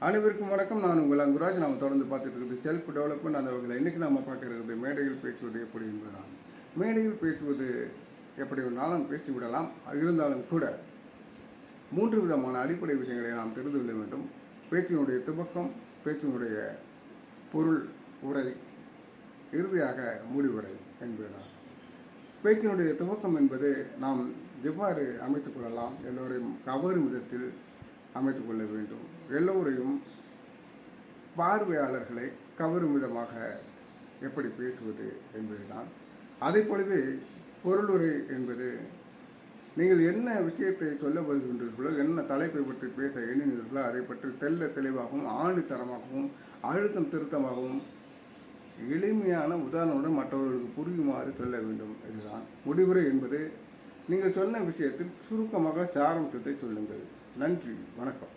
அனைவருக்கும் வணக்கம். நான் உங்கள் அங்குராஜ். நாம் தொடர்ந்து பார்த்துட்டு இருக்கிறது செல்ஃப் டெவலப்மெண்ட் அந்த வகையில் இன்றைக்கி நம்ம பார்க்கறது மேடையில் பேசுவது எப்படி என்பதுதான் மேடையில் பேசுவது எப்படி வேணாலும் பேசி விடலாம். இருந்தாலும் கூட மூன்று விதமான அடிப்படை விஷயங்களை நாம் தெரிந்து கொள்ள வேண்டும். பேச்சினுடைய துவக்கம் பேச்சினுடைய பொருள் உரை இறுதியாக முடிவுரை என்பதுதான். பேச்சினுடைய துவக்கம் என்பது நாம் எவ்வாறு அமைத்துக் கொள்ளலாம்? எல்லோரையும் கவரும் விதத்தில் அமைத்து கொள்ள வேண்டும். எல்லோரையும் பார்வையாளர்களை கவரும் விதமாக எப்படி பேசுவது என்பதுதான். அதே போலவே பொருளுரை என்பது நீங்கள் என்ன விஷயத்தை சொல்ல வருகின்றீர்களோ என்ன தலைப்பை பற்றி பேச எண்ணினீர்களோ அதை பற்றி தெல்ல தெளிவாகவும் ஆணித்தரமாகவும் அழுத்தம் திருத்தமாகவும் எளிமையான உதாரணத்துடன் மற்றவர்களுக்கு புரியுமாறு சொல்ல வேண்டும். இதுதான். முடிவுரை என்பது நீங்கள் சொன்ன விஷயத்தில் சுருக்கமாக சாரம்சத்தை சொல்லுங்கள். நன்றி வணக்கம்.